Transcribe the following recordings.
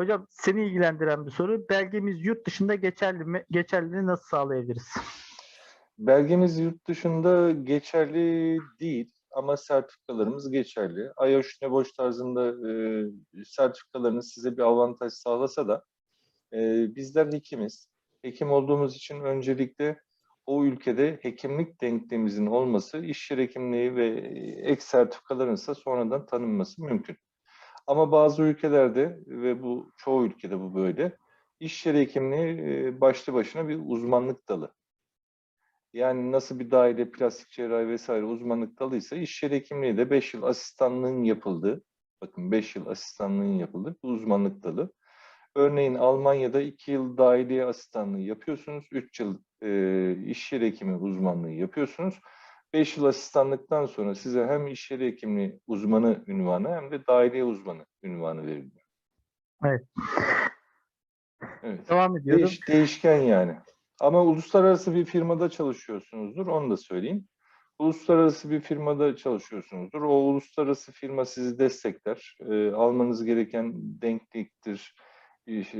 Hocam seni ilgilendiren bir soru. Belgemiz yurt dışında geçerli mi? Geçerliliğini nasıl sağlayabiliriz? Belgemiz yurt dışında geçerli değil ama sertifikalarımız geçerli. IOSH Neboş tarzında e, sertifikalarınız size bir avantaj sağlasa da e, bizler hekimiz. Hekim olduğumuz için öncelikle o ülkede hekimlik denklemimizin olması, iş yeri hekimliği ve ek sertifikaların ise sonradan tanınması mümkün. Ama bazı ülkelerde ve bu çoğu ülkede bu böyle, iş yeri hekimliği e, başlı başına bir uzmanlık dalı. Yani nasıl bir daire, plastik cerrahi vesaire uzmanlık dalıysa iş yeri hekimliği de 5 yıl asistanlığın yapıldığı, bakın 5 yıl asistanlığın yapıldığı bir uzmanlık dalı. Örneğin Almanya'da 2 yıl dahiliye asistanlığı yapıyorsunuz, 3 yıl e, iş yeri hekimi uzmanlığı yapıyorsunuz. 5 yıl asistanlıktan sonra size hem iş yeri hekimliği uzmanı ünvanı hem de dahiliye uzmanı ünvanı veriliyor. Evet. Evet. Devam ediyorum. Değiş, değişken yani. Ama uluslararası bir firmada çalışıyorsunuzdur, onu da söyleyeyim. Uluslararası bir firmada çalışıyorsunuzdur. O uluslararası firma sizi destekler. Ee, almanız gereken denkliktir, iş-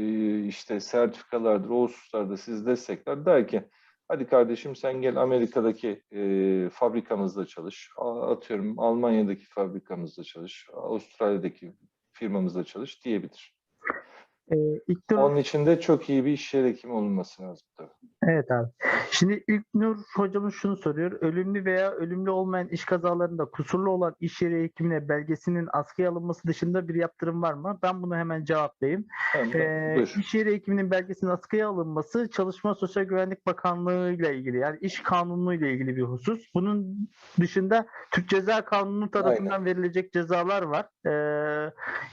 işte sertifikalardır, o hususlarda sizi destekler. Der ki, hadi kardeşim sen gel Amerika'daki e, fabrikamızda çalış. Atıyorum Almanya'daki fabrikamızda çalış, Avustralya'daki firmamızda çalış diyebilir. Ee, İlknur, Onun için de çok iyi bir iş yeri hekimi olması lazım tabii. Evet abi. Şimdi İlknur hocamız şunu soruyor. Ölümlü veya ölümlü olmayan iş kazalarında kusurlu olan iş yeri hekimine belgesinin askıya alınması dışında bir yaptırım var mı? Ben bunu hemen cevaplayayım. Tamam, Ee, buyur. iş yeri hekiminin belgesinin askıya alınması Çalışma Sosyal Güvenlik Bakanlığı ile ilgili yani iş kanunu ile ilgili bir husus. Bunun dışında Türk Ceza Kanunu tarafından verilecek cezalar var. Ee,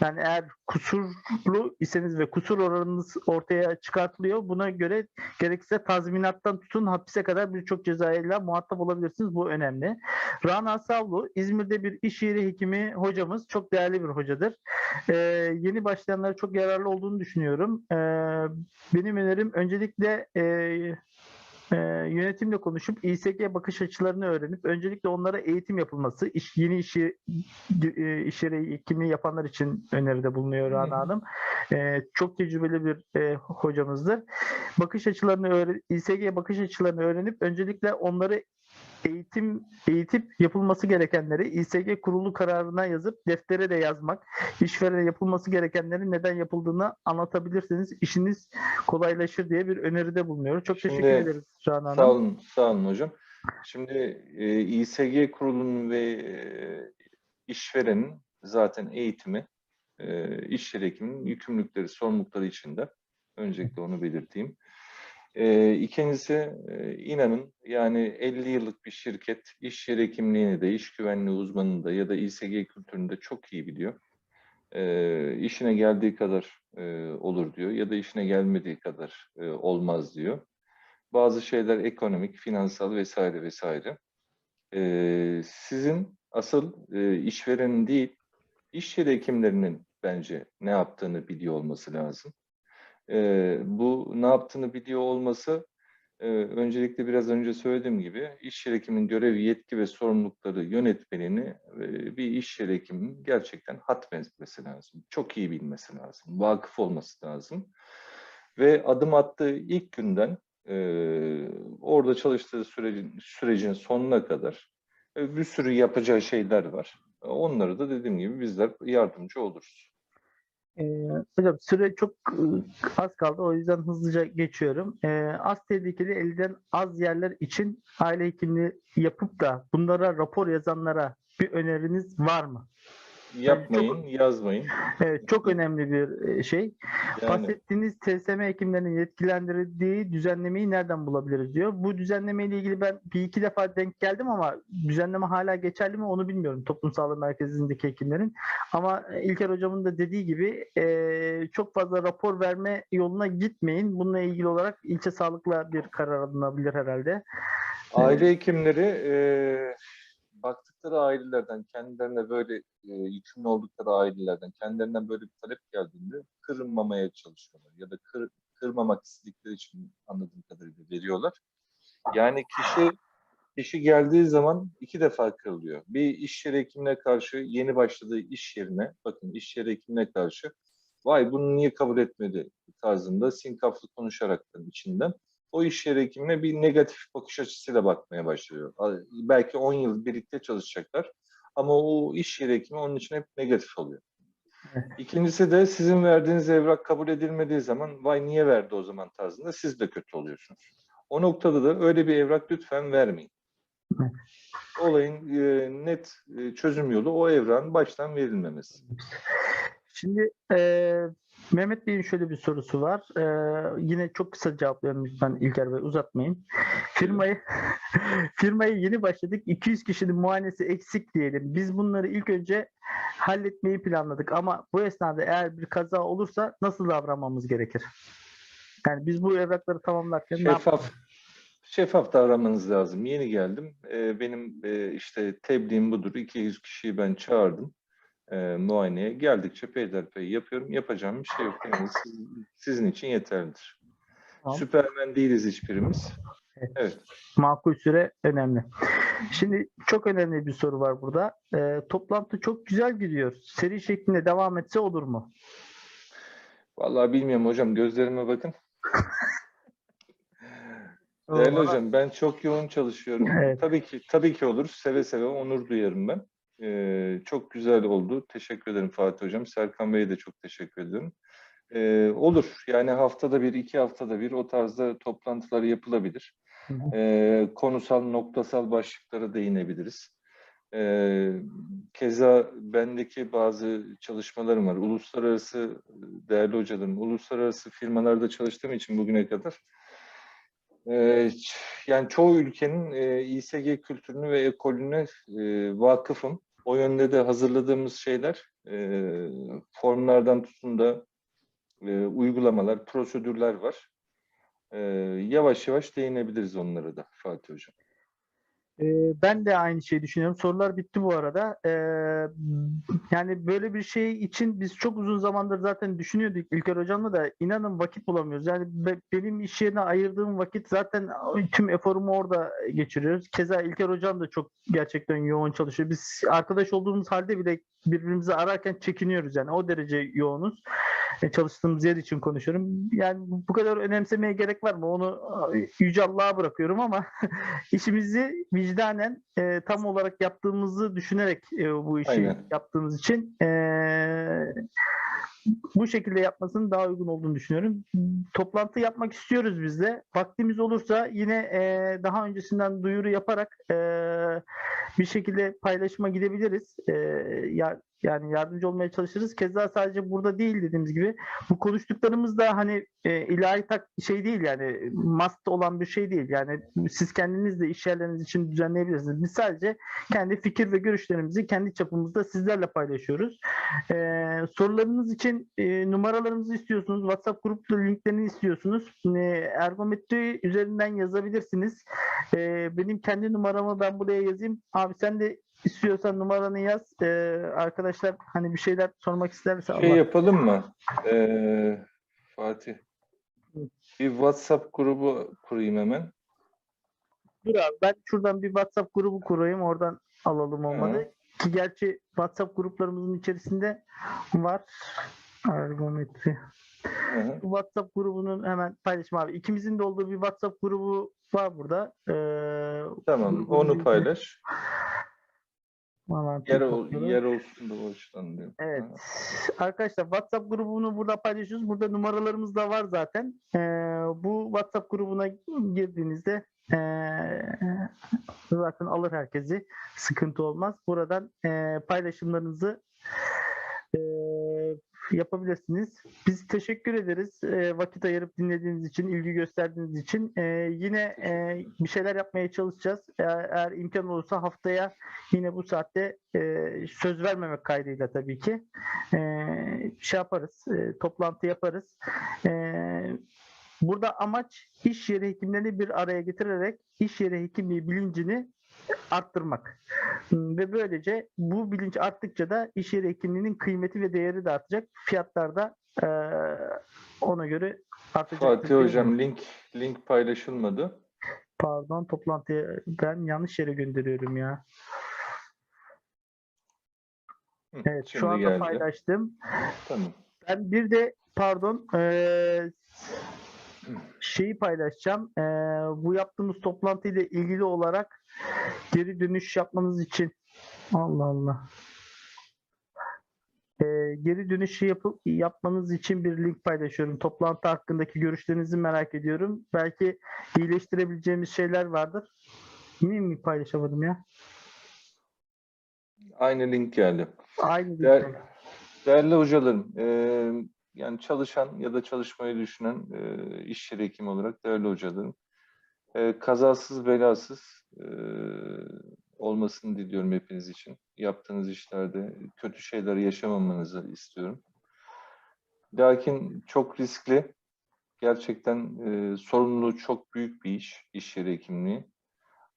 yani eğer kusurlu iseniz ve kusur oranınız ortaya çıkartılıyor. Buna göre gerekirse tazminattan tutun hapise kadar birçok cezayla muhatap olabilirsiniz. Bu önemli. Rana Savlu İzmir'de bir iş yeri hekimi hocamız. Çok değerli bir hocadır. Ee, yeni başlayanlara çok yararlı olduğunu düşünüyorum. Ee, benim önerim öncelikle e, e, yönetimle konuşup İSG bakış açılarını öğrenip öncelikle onlara eğitim yapılması, iş, yeni işi e, iş yeri hekimliği yapanlar için öneride bulunuyor Rana. Hanım. E, çok tecrübeli bir e, hocamızdır. Bakış açılarını öğren, İSG bakış açılarını öğrenip öncelikle onları eğitim eğitip yapılması gerekenleri İSG kurulu kararına yazıp deftere de yazmak, işverene yapılması gerekenlerin neden yapıldığını anlatabilirseniz işiniz kolaylaşır diye bir öneride bulunuyor. Çok Şimdi- teşekkür ederiz Canan Hanım. Sağ olun, sağ olun hocam. Şimdi e, İSG kurulunun ve e, işverenin zaten eğitimi e, iş yeri yükümlülükleri, sorumlulukları içinde. Öncelikle onu belirteyim. E, ikincisi e, inanın yani 50 yıllık bir şirket iş yeri hekimliğini de, iş güvenliği uzmanını da ya da İSG kültürünü de çok iyi biliyor. E, işine geldiği kadar e, olur diyor ya da işine gelmediği kadar e, olmaz diyor. Bazı şeyler ekonomik, finansal vesaire vesaire. Ee, sizin asıl e, işverenin değil, iş yeri hekimlerinin bence ne yaptığını biliyor olması lazım. Ee, bu ne yaptığını biliyor olması e, öncelikle biraz önce söylediğim gibi iş yeri hekiminin görevi, yetki ve sorumlulukları yönetmenini e, bir iş yeri hekiminin gerçekten hatmetmesi lazım. Çok iyi bilmesi lazım, vakıf olması lazım. Ve adım attığı ilk günden ee, orada çalıştığı sürecin, sürecin sonuna kadar e, bir sürü yapacağı şeyler var. Onları da dediğim gibi bizler yardımcı oluruz. Ee, hocam süre çok e, az kaldı o yüzden hızlıca geçiyorum. Ee, az tehlikeli elden az yerler için aile hekimliği yapıp da bunlara rapor yazanlara bir öneriniz var mı? Yapmayın, yazmayın. Evet, çok önemli bir e, şey. Yani Bahsettiğiniz TSM hekimlerinin yetkilendirdiği düzenlemeyi nereden bulabiliriz diyor. Bu düzenlemeyle ilgili ben bir iki defa denk geldim ama düzenleme hala geçerli mi onu bilmiyorum toplum sağlığı merkezindeki hekimlerin. Ama İlker hocamın da dediği gibi e, çok fazla rapor verme yoluna gitmeyin. Bununla ilgili olarak ilçe sağlıkla bir karar alınabilir herhalde. aile hekimleri e, baktıkları ailelerden, kendilerine böyle e, yükümlü oldukları ailelerden, kendilerinden böyle bir talep geldiğinde kırılmamaya çalışıyorlar. Ya da kır, kırmamak istedikleri için anladığım kadarıyla veriyorlar. Yani kişi kişi geldiği zaman iki defa kırılıyor. Bir iş yeri hekimine karşı yeni başladığı iş yerine, bakın iş yeri hekimine karşı vay bunu niye kabul etmedi tarzında sinkaflı konuşaraktan içinden o iş yeri hekimine bir negatif bakış açısıyla bakmaya başlıyor. Belki 10 yıl birlikte çalışacaklar ama o iş yeri hekimi onun için hep negatif oluyor. İkincisi de sizin verdiğiniz evrak kabul edilmediği zaman vay niye verdi o zaman tarzında siz de kötü oluyorsunuz. O noktada da öyle bir evrak lütfen vermeyin. Olayın e, net e, çözüm yolu o evrakın baştan verilmemesi. Şimdi eee, Mehmet Bey'in şöyle bir sorusu var. Eee, yine çok kısa cevaplıyorum lütfen İlker Bey uzatmayın. Firmayı firmaya yeni başladık. 200 kişinin muayenesi eksik diyelim. Biz bunları ilk önce halletmeyi planladık ama bu esnada eğer bir kaza olursa nasıl davranmamız gerekir? Yani biz bu evrakları tamamlarken? Şeffaf şeffaf davranmanız lazım. Yeni geldim. Ee, benim e, işte tebliğim budur. 200 kişiyi ben çağırdım e, muayeneye. Geldikçe peyderpey yapıyorum. Yapacağım bir şey yok. Yani siz- sizin için yeterlidir. Tamam. Süpermen değiliz hiçbirimiz. Evet. Makul süre önemli. Şimdi çok önemli bir soru var burada. Eee, toplantı çok güzel gidiyor. Seri şeklinde devam etse olur mu? Vallahi bilmiyorum hocam. Gözlerime bakın. Değerli hocam ben çok yoğun çalışıyorum. Evet. Tabii ki tabii ki olur. Seve seve onur duyarım ben. Ee, çok güzel oldu. Teşekkür ederim Fatih hocam. Serkan Bey'e de çok teşekkür ederim. Ee, olur. Yani haftada bir, iki haftada bir o tarzda toplantılar yapılabilir. Hı hı. Ee, konusal, noktasal başlıklara değinebiliriz. Ee, keza bendeki bazı çalışmalarım var. Uluslararası değerli hocalarım, uluslararası firmalarda çalıştığım için bugüne kadar yani çoğu ülkenin e, İSG kültürünü ve ekolüne e, vakıfım. O yönde de hazırladığımız şeyler, e, formlardan tutun da e, uygulamalar, prosedürler var. E, yavaş yavaş değinebiliriz onlara da Fatih Hocam. Ee, ben de aynı şeyi düşünüyorum. Sorular bitti bu arada. Ee, yani böyle bir şey için biz çok uzun zamandır zaten düşünüyorduk İlker Hocam'la da inanın vakit bulamıyoruz. Yani be- benim iş yerine ayırdığım vakit zaten tüm eforumu orada geçiriyoruz. Keza İlker Hocam da çok gerçekten yoğun çalışıyor. Biz arkadaş olduğumuz halde bile birbirimizi ararken çekiniyoruz yani o derece yoğunuz. E, çalıştığımız yer için konuşuyorum. Yani bu kadar önemsemeye gerek var mı? Onu e, Yüce Allah'a bırakıyorum ama işimizi vicdanen e, tam olarak yaptığımızı düşünerek e, bu işi Aynen. yaptığımız için e, bu şekilde yapmasının daha uygun olduğunu düşünüyorum. Toplantı yapmak istiyoruz biz de. Vaktimiz olursa yine e, daha öncesinden duyuru yaparak e, bir şekilde paylaşıma gidebiliriz. E, ya, yani yardımcı olmaya çalışırız. Keza sadece burada değil dediğimiz gibi bu konuştuklarımız da hani e, ilahi tak şey değil yani must olan bir şey değil. Yani siz kendiniz de iş yerleriniz için düzenleyebilirsiniz. Biz sadece kendi fikir ve görüşlerimizi kendi çapımızda sizlerle paylaşıyoruz. E, sorularınız için e, numaralarımızı istiyorsunuz. WhatsApp gruplu linklerini istiyorsunuz. E, ergometri üzerinden yazabilirsiniz. E, benim kendi numaramı ben buraya yazayım. Abi sen de istiyorsan numaranı yaz. E, arkadaşlar hani bir şeyler sormak isterse Şey Allah- yapalım mı? Ee, Fatih. Bir WhatsApp grubu kurayım hemen. Dur abi ben şuradan bir WhatsApp grubu kurayım oradan alalım olmadı. Ki gerçi WhatsApp gruplarımızın içerisinde var. Ergometri. Hı hı. Bu WhatsApp grubunun hemen paylaşım abi. İkimizin de olduğu bir WhatsApp grubu var burada. Ee, Tamam, onu paylaş. Yer, ol, yer olsun da o açıdan diyorum. Evet. Hı. Arkadaşlar WhatsApp grubunu burada paylaşıyoruz. Burada numaralarımız da var zaten. Ee, bu WhatsApp grubuna girdiğinizde ee, zaten alır herkesi. Sıkıntı olmaz. Buradan ee, paylaşımlarınızı ee, yapabilirsiniz. Biz teşekkür ederiz ee, vakit ayırıp dinlediğiniz için, ilgi gösterdiğiniz için. Ee, yine ee, bir şeyler yapmaya çalışacağız. Eğer, eğer imkan olursa haftaya yine bu saatte ee, söz vermemek kaydıyla tabii ki ee, şey yaparız, ee, toplantı yaparız. Ee, burada amaç iş yeri hekimlerini bir araya getirerek iş yeri hekimliği bilincini arttırmak. Hmm, Ve böylece bu bilinç arttıkça da iş yeri hekimliğinin kıymeti ve değeri de artacak. Fiyatlar da ee, ona göre artacak. Fatih Hocam link link paylaşılmadı. Pardon toplantıya ben yanlış yere gönderiyorum ya. Hı, Evet şu anda geldi. paylaştım. Tamam. Ben bir de pardon eee, şeyi paylaşacağım. Eee, bu yaptığımız toplantı ile ilgili olarak geri dönüş yapmanız için Allah Allah. Eee, geri dönüşü yapıp yapmanız için bir link paylaşıyorum. Toplantı hakkındaki görüşlerinizi merak ediyorum. Belki iyileştirebileceğimiz şeyler vardır. Yine mi paylaşamadım ya? Aynı link geldi. Aynı Değer- link. Değerli hocalarım, eee, yani çalışan ya da çalışmayı düşünen eee iş yeri hekimi olarak değerli hocalarım, eee, kazasız belasız eee, olmasını diliyorum hepiniz için. Yaptığınız işlerde kötü şeyler yaşamamanızı istiyorum. Lakin çok riskli, gerçekten eee, sorumluluğu çok büyük bir iş, iş yeri hekimliği.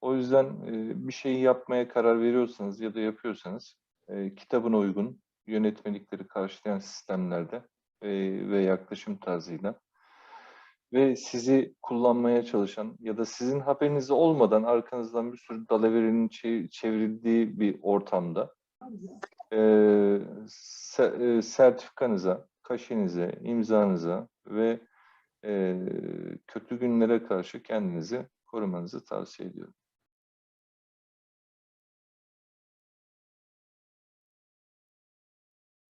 O yüzden eee, bir şeyi yapmaya karar veriyorsanız ya da yapıyorsanız eee, kitabına uygun, yönetmelikleri karşılayan sistemlerde e, ve yaklaşım tarzıyla ve sizi kullanmaya çalışan ya da sizin haberiniz olmadan arkanızdan bir sürü dalaverinin çe- çevrildiği bir ortamda e, e, sertifikanıza, kaşenize, imzanıza ve e, kötü günlere karşı kendinizi korumanızı tavsiye ediyorum.